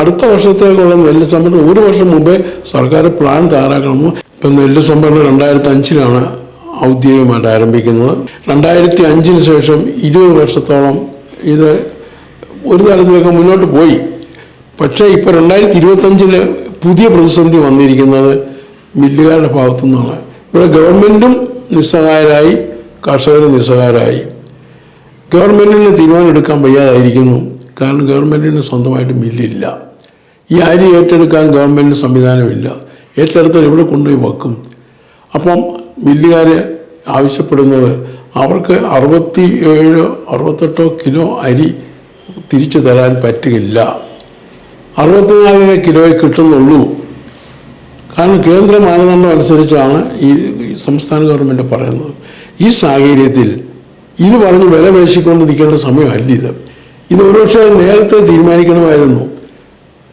അടുത്ത വർഷത്തേക്കുള്ള നെല്ല് സംഭരണം ഒരു വർഷം മുമ്പേ സർക്കാർ പ്ലാൻ തയ്യാറാക്കണമെന്ന് ഇപ്പം നെല്ല് സംഭരണം രണ്ടായിരത്തി അഞ്ചിലാണ് ഔദ്യോഗികമായിട്ട് ആരംഭിക്കുന്നത്. രണ്ടായിരത്തി അഞ്ചിന് ശേഷം ഇരുപത് വർഷത്തോളം ഇത് ഒരു തരത്തിലൊക്കെ മുന്നോട്ട് പോയി. പക്ഷേ ഇപ്പോൾ രണ്ടായിരത്തി ഇരുപത്തഞ്ചിൽ പുതിയ പ്രതിസന്ധി വന്നിരിക്കുന്നത് മില്ലുകാരുടെ ഭാഗത്തു നിന്നാണ് ഇവിടെ ഗവൺമെന്റും നിസ്സഹായരായി കർഷകരും നിസ്സഹായരായി. ഗവൺമെന്റിന് തീരുമാനമെടുക്കാൻ വയ്യാതായിരിക്കുന്നു. കാരണം ഗവൺമെന്റിന് സ്വന്തമായിട്ട് മില്ലില്ല. ഈ അരി ഏറ്റെടുക്കാൻ ഗവൺമെന്റ് സംവിധാനമില്ല. ഏറ്റെടുത്താൽ എവിടെ കൊണ്ടുപോയി വെക്കും? അപ്പം മില്ലുകാർ ആവശ്യപ്പെടുന്നത് അവർക്ക് അറുപത്തി ഏഴോ അറുപത്തെട്ടോ കിലോ അരി തിരിച്ചു തരാൻ പറ്റുകയില്ല അറുപത്തിനാലര കിലോയെ കിട്ടുന്നുള്ളൂ. കാരണം കേന്ദ്ര മാനദണ്ഡം അനുസരിച്ചാണ് ഈ സംസ്ഥാന ഗവൺമെന്റ് പറയുന്നത്. ഈ സാഹചര്യത്തിൽ ഇത് പറഞ്ഞ് വില പേശിക്കൊണ്ട് നിൽക്കേണ്ട സമയമല്ല ഇത്. ഇത് ഒരുപക്ഷെ നേരത്തെ തീരുമാനിക്കണമായിരുന്നു.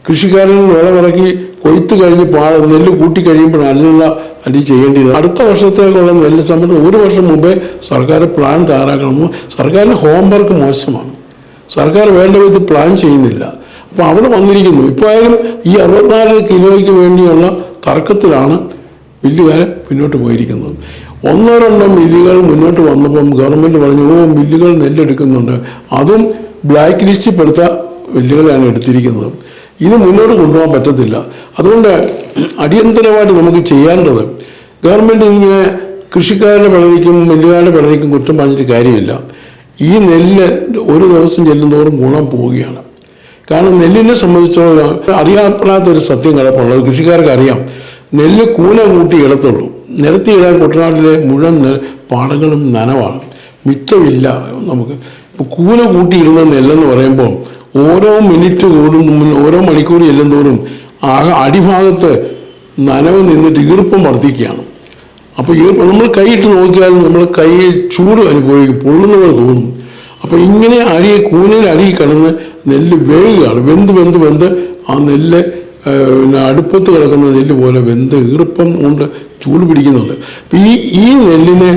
കൃഷിക്കാരൻ വിളവിറക്കി കൊയ്ത്ത് കഴിഞ്ഞ് പാ നെല്ല് കൂട്ടി കഴിയുമ്പോഴല്ല അല്ലെങ്കിൽ ചെയ്യേണ്ടത്. അടുത്ത വർഷത്തേക്കുള്ള നെല്ല് സംബന്ധിച്ച് ഒരു വർഷം മുമ്പേ സർക്കാർ പ്ലാൻ തയ്യാറാക്കണമെന്ന് സർക്കാരിന്റെ ഹോംവർക്ക് മോശമാണ്. സർക്കാർ വേണ്ട വിധത്തിൽ പ്ലാൻ ചെയ്യുന്നില്ല. അപ്പോൾ അവിടെ വന്നിരിക്കുന്നു. ഇപ്പോൾ ആയാലും ഈ അറുപത്തിനാല് കിലോയ്ക്ക് വേണ്ടിയുള്ള തർക്കത്തിലാണ് മില്ലുകാർ മുന്നോട്ട് പോയിരിക്കുന്നത്. ഒന്നോ രണ്ടോ മില്ലുകൾ മുന്നോട്ട് വന്നപ്പം ഗവൺമെന്റ് പറഞ്ഞു ഓ മില്ലുകൾ നെല്ലെടുക്കുന്നുണ്ട്. അതും ബ്ലാക്ക് ലിസ്റ്റിൽ പെടുത്ത മില്ലുകളാണ് എടുത്തിരിക്കുന്നത്. ഇത് മുന്നോട്ട് കൊണ്ടുപോകാൻ പറ്റത്തില്ല. അതുകൊണ്ട് അടിയന്തരമായിട്ട് നമുക്ക് ചെയ്യേണ്ടത് ഗവൺമെന്റ് ഇങ്ങനെ കൃഷിക്കാരുടെ വിളവിക്കും മില്ലുകാരുടെ വിളവിക്കും കുറ്റം പറഞ്ഞിട്ട് കാര്യമില്ല. ഈ നെല്ല് ഒരു ദിവസം ചെല്ലുന്നതോറും ഗുണം പോവുകയാണ്. കാരണം നെല്ലിനെ സംബന്ധിച്ചോളം അറിയപ്പെടാത്ത ഒരു സത്യം കിടപ്പുള്ളത് കൃഷിക്കാർക്ക് അറിയാം നെല്ല് കൂന കൂട്ടി ഇടത്തുള്ളൂ. നിരത്തിയിടാൻ കുട്ടനാട്ടിലെ മുഴുവൻ പാടങ്ങളും നനവാണ്. മിച്ചമില്ല നമുക്ക്. കൂന കൂട്ടിയിടുന്ന നെല്ലെന്ന് പറയുമ്പോൾ ഓരോ മിനിറ്റ് തോറും ഓരോ മണിക്കൂർ ചെല്ലുന്തോറും ആ അടിഭാഗത്ത് നനവ് നിന്നിട്ട് ഈർപ്പം വർദ്ധിക്കുകയാണ്. അപ്പോൾ ഈർപ്പം നമ്മൾ കൈയിട്ട് നോക്കിയാൽ നമ്മൾ കൈയിൽ ചൂട് അനുഭവിക്കും പൊള്ളുന്ന പോലെ തോന്നും. അപ്പോൾ ഇങ്ങനെ അരി കൂനയിൽ അരി കിടന്ന് നെല്ല് വേകുകയാണ് വെന്ത് വെന്ത് വെന്ത് ആ നെല്ല് പിന്നെ അടുപ്പത്ത് കിടക്കുന്ന നെല്ല് പോലെ വെന്ത് ഈർപ്പം കൊണ്ട് ചൂട് പിടിക്കുന്നുണ്ട്. അപ്പം ഈ ഈ നെല്ലിനെ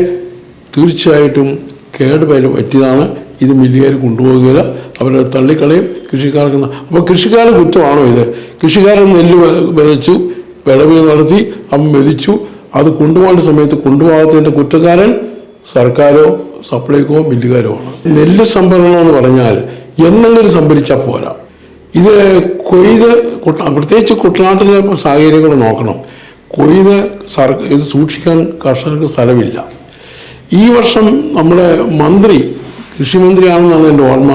തീർച്ചയായിട്ടും കേട് പല പറ്റിയതാണ്. ഇത് മില്ലുകാർ കൊണ്ടുപോകുകയില്ല. അവരെ തള്ളിക്കളയും കൃഷിക്കാർക്ക് അപ്പോൾ കൃഷിക്കാരുടെ കുറ്റമാണോ ഇത്? കൃഷിക്കാരൻ നെല്ല് വിതച്ചു വിളവ് നടത്തി അവൻ മെതിച്ചു. അത് കൊണ്ടുപോകേണ്ട സമയത്ത് കൊണ്ടുപോകാത്തതിന്റെ കുറ്റക്കാരൻ സർക്കാരോ സപ്ലൈക്കോ മില്ലുകാരോ ആണ്. നെല്ല് സംഭരണം എന്ന് പറഞ്ഞാൽ എന്നുള്ളൊരു സംഭരിച്ചാൽ പോരാ. ഇത് കൊയ്ത് പ്രത്യേകിച്ച് കുട്ടനാട്ടിലെ സാഹചര്യങ്ങൾ നോക്കണം. കൊയ്ത് സർ ഇത് സൂക്ഷിക്കാൻ കർഷകർക്ക് സ്ഥലമില്ല. ഈ വർഷം നമ്മുടെ മന്ത്രി കൃഷിമന്ത്രിയാണെന്നാണ് എന്റെ ഓർമ്മ.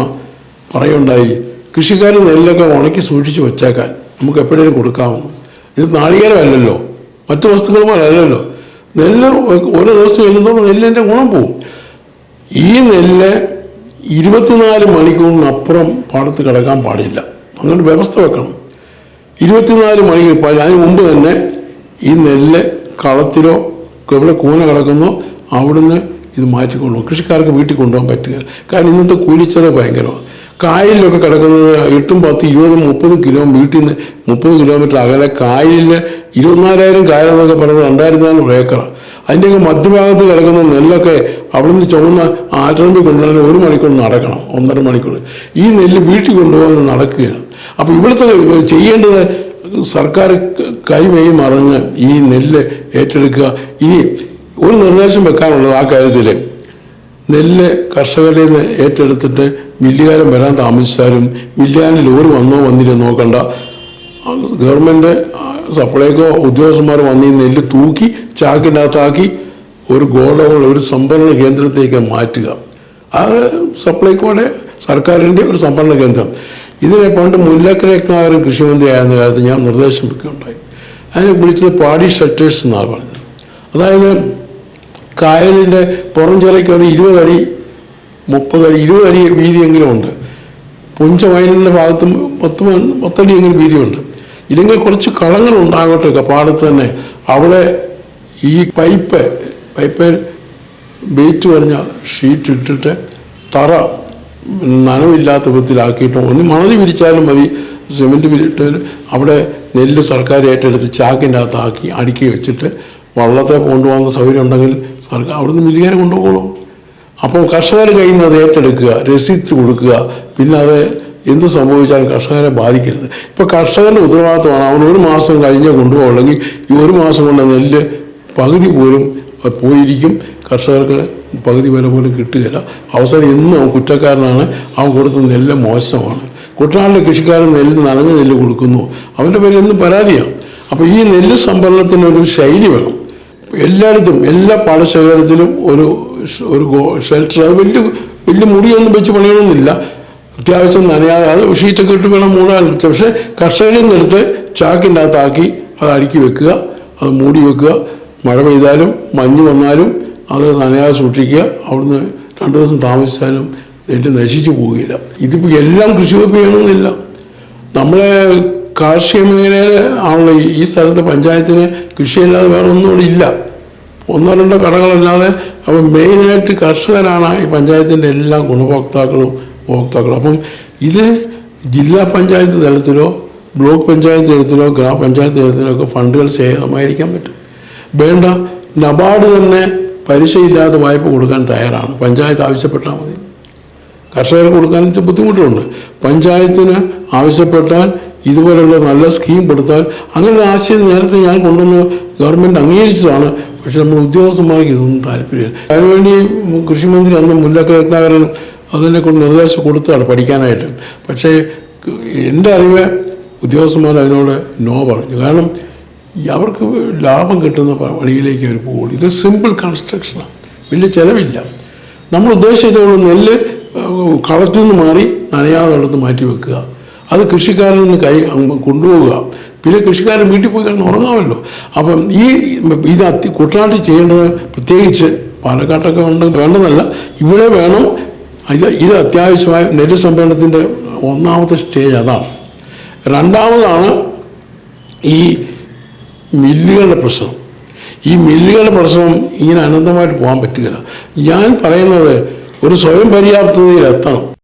പറയുണ്ടായി കൃഷിക്കാർ നെല്ലൊക്കെ ഉണക്കി സൂക്ഷിച്ച് വെച്ചേക്കാൻ നമുക്ക് എപ്പോഴേലും കൊടുക്കാമെന്ന്. ഇത് നാളികേരമല്ലല്ലോ മറ്റു വസ്തുക്കൾ നെല്ല് ഓരോ ദിവസം ചെല്ലുന്നതോടെ നെല്ലിന്റെ ഗുണം പോവും. ഈ നെല്ല് ഇരുപത്തിനാല് മണിക്കൂറിനപ്പുറം പാടത്ത് കിടക്കാൻ പാടില്ല. അങ്ങനെ വ്യവസ്ഥ വെക്കണം. ഇരുപത്തിനാല് മണിക്കൂർ അതിന് മുമ്പ് തന്നെ ഈ നെല്ല് കളത്തിലോ എവിടെ കൂന കിടക്കുന്നോ അവിടുന്ന് ഇത് മാറ്റിക്കൊള്ളു കൃഷിക്കാർക്ക് വീട്ടിൽ കൊണ്ടുപോകാൻ പറ്റുക. കാരണം ഇന്നത്തെ കൂലിച്ചെലവ് ഭയങ്കരമാണ്. കായലിലൊക്കെ കിടക്കുന്നത് എട്ടും പത്ത് ഇരുപതും മുപ്പതും കിലോ വീട്ടിൽ നിന്ന് മുപ്പത് കിലോമീറ്റർ അകലെ കായലിൽ ഇരുപത്തിനാലായിരം കായലെന്നൊക്കെ പറയുന്നത് രണ്ടായിരത്തി നാനൂറ് ഏക്കറാണ് അതിന്റെയൊക്കെ മധ്യഭാഗത്ത് കിടക്കുന്ന നെല്ലൊക്കെ അവിടുന്ന് ചുമന്ന ആറ്റണ്ടി കൊണ്ടുവരാൻ ഒരു മണിക്കൂർ നടക്കണം. ഒന്നര മണിക്കൂർ. ഈ നെല്ല് വീട്ടിൽ കൊണ്ടുപോകാൻ നടക്കുകയാണ്. അപ്പോൾ ഇവിടുത്തെ ചെയ്യേണ്ടത് സർക്കാർ കൈമേയി മറിഞ്ഞ് ഈ നെല്ല് ഏറ്റെടുക്കുക. ഇനി ഒരു നിർദ്ദേശം വെക്കാനുള്ളത് ആ കാര്യത്തിൽ നെല്ല് കർഷകരുടെ നിന്ന് ഏറ്റെടുത്തിട്ട് മില്ലുകാരൻ വരാൻ താമസിച്ചാലും മില്ലുകാരൻ ലോറി വന്നോ വന്നില്ലോ നോക്കണ്ട. ഗവൺമെന്റ് സപ്ലൈക്കോ ഉദ്യോഗസ്ഥന്മാർ വന്ന് നെല്ല് തൂക്കി ചാക്കിനകത്താക്കി ഒരു ഗോഡൗൺ ഒരു സംഭരണ കേന്ദ്രത്തേക്ക് മാറ്റുക. അത് സപ്ലൈക്കോടെ സർക്കാരിന്റെ ഒരു സംഭരണ കേന്ദ്രം. ഇതിനെ പണ്ട് മുല്ലക്കര രത്നാകരൻ കൃഷിമന്ത്രി ആയിരുന്ന കാലത്ത് ഞാൻ നിർദ്ദേശം വെക്കുകയുണ്ടായി. അതിനെ വിളിച്ചത് പാടി ഷട്ടേഴ്സ് എന്നാണ് പറഞ്ഞത്. അതായത് കായലിന്റെ പുറം ചിറയ്ക്ക് ഒരു ഇരുപത് അടി മുപ്പത് അടി ഇരുപത് വീതിയെങ്കിലും ഉണ്ട്. പുഞ്ച വയലിന്റെ ഭാഗത്തും പത്ത് പത്തടിയെങ്കിലും വീതിയുണ്ട്. ഇല്ലെങ്കിൽ കുറച്ച് കളങ്ങൾ ഉണ്ടാകട്ടെ പാടത്ത് തന്നെ. അവിടെ ഈ പൈപ്പ് പൈപ്പ് ബേറ്റ് പറഞ്ഞ ഷീറ്റ് ഇട്ടിട്ട് തറ നനവില്ലാത്ത വിധത്തിലാക്കിയിട്ട് ഒന്ന് മണൽ പിരിച്ചാലും മതി സിമെന്റ് പിരിട്ട് അവിടെ നെല്ല് സർക്കാർ ഏറ്റെടുത്ത് ചാക്കിന്റെ അകത്താക്കി അടുക്കി വെച്ചിട്ട് വള്ളത്തെ കൊണ്ടുപോകുന്ന സൗകര്യം ഉണ്ടെങ്കിൽ സർക്കാർ അവിടുന്ന് മില്ലുകാരെ കൊണ്ടുപോകണം അപ്പോൾ കർഷകർ കയ്യിൽ നിന്ന് അത് ഏറ്റെടുക്കുക രസീത്ത് കൊടുക്കുക പിന്നെ അത് എന്ത് സംഭവിച്ചാലും കർഷകരെ ബാധിക്കരുത്. ഇപ്പോൾ കർഷകന്റെ ഉത്തരവാദിത്തമാണ് അവൻ ഒരു മാസം കഴിഞ്ഞേ കൊണ്ടുപോകുള്ളെങ്കിൽ ഈ ഒരു മാസം കൊണ്ട് നെല്ല് പകുതി പോലും പോയിരിക്കും. കർഷകർക്ക് പകുതി വില പോലും കിട്ടുകയില്ല. അവസാനം ഇന്നും അവൻ കുറ്റക്കാരനാണ്. അവൻ കൊടുത്ത നെല്ല് മോശമാണ്. കുട്ടനാട്ടിലെ കൃഷിക്കാരൻ നെല്ല് നനഞ്ഞ നെല്ല് കൊടുക്കുന്നു. അവന്റെ പേര് എന്നും പരാതിയാണ്. അപ്പോൾ ഈ നെല്ല് സംഭരണത്തിനൊരു ശൈലി വേണം. എല്ലായിടത്തും എല്ലാ പാടശേഖരത്തിലും ഒരു ഒരു ഷെൽട്ടർ അത് വലിയ വലിയ മുറിയൊന്നും വെച്ച് പണിയണമെന്നില്ല. അത്യാവശ്യം നനയാതെ അത് ഷീറ്റൊക്കെ ഇട്ട് വേണം മൂടാൻ. പക്ഷേ കർഷകരിൽ നിന്നെടുത്ത് ചാക്കിന്റെ അകത്താക്കി അത് അടുക്കി വെക്കുക അത് മൂടി വെക്കുക. മഴ പെയ്താലും മഞ്ഞ് വന്നാലും അത് നനയാതെ സൂക്ഷിക്കുക. അവിടുന്ന് രണ്ട് ദിവസം താമസിച്ചാലും നെല്ല് നശിച്ചു പോവുകയില്ല. ഇതിപ്പോൾ എല്ലാം കൃഷി ചെയ്യണമെന്നില്ല. നമ്മളെ കാർഷിക മേഖലയിൽ ആണല്ലോ ഈ- സ്ഥലത്ത് പഞ്ചായത്തിന് കൃഷിയല്ലാതെ വേറെ ഒന്നും ഇവിടെ ഇല്ല. ഒന്നോ രണ്ടോ കടകളല്ലാതെ അപ്പം മെയിനായിട്ട് കർഷകരാണ് ഈ പഞ്ചായത്തിന്റെ എല്ലാ ഗുണഭോക്താക്കളും ഉപഭോക്താക്കളും. അപ്പം ഇത് ജില്ലാ പഞ്ചായത്ത് തലത്തിലോ ബ്ലോക്ക് പഞ്ചായത്ത് തലത്തിലോ ഗ്രാമപഞ്ചായത്ത് തലത്തിലോ ഒക്കെ ഫണ്ടുകൾ ശേഖരമായിരിക്കാൻ പറ്റും. വേണ്ട നബാർഡ് തന്നെ പലിശയില്ലാതെ വായ്പ കൊടുക്കാൻ തയ്യാറാണ്. പഞ്ചായത്ത് ആവശ്യപ്പെട്ടാൽ മതി. കർഷകർക്ക് കൊടുക്കാൻ ബുദ്ധിമുട്ടുണ്ട്. പഞ്ചായത്തിന് ആവശ്യപ്പെട്ടാൽ ഇതുപോലുള്ള നല്ല സ്കീം കൊടുത്താൽ അങ്ങനെ ആശയം നേരത്തെ ഞാൻ കൊണ്ടുവന്ന് ഗവൺമെന്റ് അംഗീകരിച്ചതാണ്. പക്ഷെ നമ്മൾ ഉദ്യോഗസ്ഥന്മാർക്ക് ഇതൊന്നും താല്പര്യമില്ല. അതിനുവേണ്ടി കൃഷിമന്ത്രി അന്ന് മുല്ലക്ക രത്നാകരൻ അതിനെ കൊണ്ട് നിർദ്ദേശം കൊടുത്തതാണ് പഠിക്കാനായിട്ട്. പക്ഷേ എന്റെ അറിവ് ഉദ്യോഗസ്ഥന്മാർ അതിനോട് നോ പറഞ്ഞു. കാരണം അവർക്ക് ലാഭം കിട്ടുന്ന വഴിയിലേക്ക് അവർ പോകുള്ളൂ ഇത് സിമ്പിൾ കൺസ്ട്രക്ഷനാണ് വലിയ ചിലവില്ല. നമ്മൾ ഉദ്ദേശിച്ചതുകൊണ്ട് നെല്ല് കളത്തിൽ നിന്ന് മാറി നനയാതെ അടുത്ത് മാറ്റി വെക്കുക. അത് കൃഷിക്കാരിൽ നിന്ന് കൈ കൊണ്ടുപോവുക. പിന്നെ കൃഷിക്കാരൻ വീട്ടിൽ പോയി കിടന്ന് ഉറങ്ങാമല്ലോ. അപ്പം ഈ ഇത് അത്തി കുട്ടനാട്ടിൽ ചെയ്യേണ്ടത് പ്രത്യേകിച്ച് പാലക്കാട്ടൊക്കെ ഉണ്ട് വേണ്ടതല്ല. ഇവിടെ വേണം ഇത് ഇത് അത്യാവശ്യമായ നെല്ല് സംഭരണത്തിന്റെ ഒന്നാമത്തെ സ്റ്റേജ് അതാണ്. രണ്ടാമതാണ് ഈ മില്ലുകളുടെ പ്രശ്നം. ഈ മില്ലുകളുടെ പ്രശ്നം ഇങ്ങനെ അനന്തമായിട്ട് പോകാൻ പറ്റുകയില്ല. ഞാൻ പറയുന്നത് ഒരു സ്വയം പര്യാപ്തതയിൽ എത്തണം